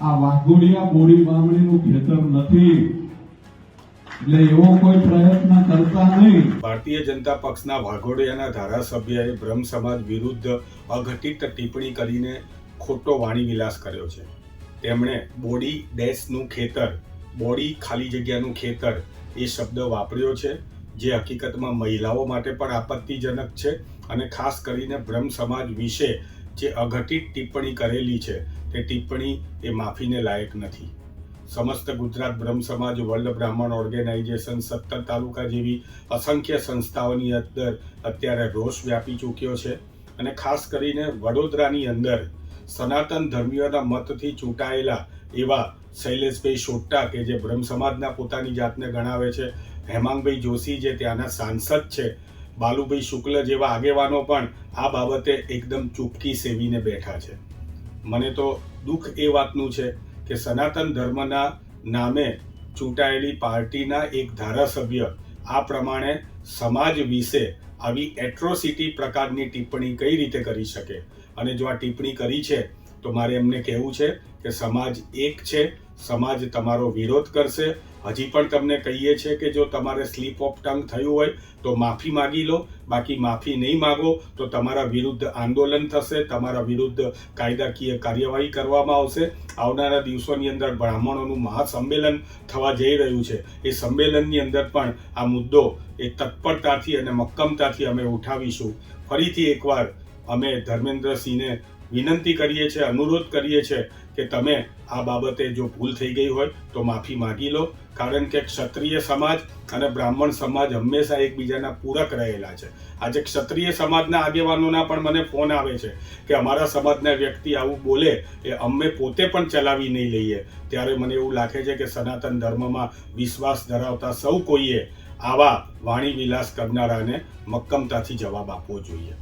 આ વાઘોડિયા બોડી બામણીનું ખેતર નથી. એટલે એવો કોઈ પ્રયત્ન કરતા નહીં. ભારતીય જનતા પક્ષના વાઘોડિયાના ધારાસભ્યએ બ્રહ્મ સમાજ વિરુદ્ધ અઘટિત ટિપ્પણી કરીને ખોટો વાણીવિલાસ કર્યો છે. તેમણે બોડી ડેશનું ખેતર, બોડી ખાલી જગ્યાનું ખેતર એ શબ્દ વાપર્યો છે, જે હકીકતમાં મહિલાઓ માટે પણ આપત્તિજનક છે અને ખાસ કરીને બ્રહ્મ સમાજ વિશે જે અઘટિત ટિપ્પણી કરેલી છે તે ટિપ્પણી એ માફીને લાયક નથી. સમસ્ત ગુજરાત બ્રહ્મ સમાજ, વર્લ્ડ બ્રાહ્મણ ઓર્ગેનાઇઝેશન, સત્તર તાલુકા જેવી અસંખ્ય સંસ્થાઓની અંદર અત્યારે રોષ વ્યાપી ચૂક્યો છે અને ખાસ કરીને વડોદરાની અંદર સનાતન ધર્મીઓના મતથી ચૂંટાયેલા એવા શૈલેષભાઈ શોટ્ટા કે જે બ્રહ્મ સમાજના પોતાની જાતને ગણાવે છે, હેમાંગભાઈ જોશી જે ત્યાંના સાંસદ છે, બાલુભાઈ શુક્લ જેવા આગેવાનો પણ આ બાબતે એકદમ ચૂપકી સેવીને બેઠા છે. મને તો દુઃખ એ વાતનું છે કે સનાતન ધર્મના નામે ચૂંટાયેલી પાર્ટીના એક ધારાસભ્ય આ પ્રમાણે સમાજ વિશે આવી એટ્રોસિટી પ્રકારની ટિપ્પણી કઈ રીતે કરી શકે? અને જો આ ટિપ્પણી કરી છે, તો મારે એમને કહેવું છે કે સમાજ એક છે, સમાજ તમારો વિરોધ કરશે હજી પણ તમને કહીએ છીએ કે જો તમારે સ્લીપ ઓફ ટંગ થયું હોય, તો માફી માગી લો. બાકી માફી નહીં માગો, તો તમારા વિરુદ્ધ આંદોલન થશે, તમારા વિરુદ્ધ કાયદાકીય કાર્યવાહી કરવામાં આવશે. આવનારા દિવસોની અંદર બ્રાહ્મણોનું મહાસંમેલન થવા જઈ રહ્યું છે. એ સંમેલનની અંદર પણ આ મુદ્દો એ તત્પરતાથી અને મક્કમતાથી અમે ઉઠાવીશું. ફરીથી એકવાર અમે ધર્મેન્દ્રસિંહને વિનંતી કરીએ છીએ, અનુરોધ કરીએ છીએ કે તમે આ બાબતે જો ભૂલ થઈ ગઈ હોય તો માફી માગી લો. કારણ કે ક્ષત્રિય સમાજ અને બ્રાહ્મણ સમાજ હંમેશા એકબીજાના પૂરક રહેલા છે. આજે ક્ષત્રિય સમાજના આગેવાનોના પણ મને ફોન આવે છે કે અમારા સમાજના વ્યક્તિ આવું બોલે એ અમે પોતે પણ ચલાવી નહીં લઈએ. ત્યારે મને એવું લાગે છે કે સનાતન ધર્મમાં વિશ્વાસ ધરાવતા સૌ કોઈએ આવા વાણી વિલાસ કરનારાને મક્કમતાથી જવાબ આપવો જોઈએ.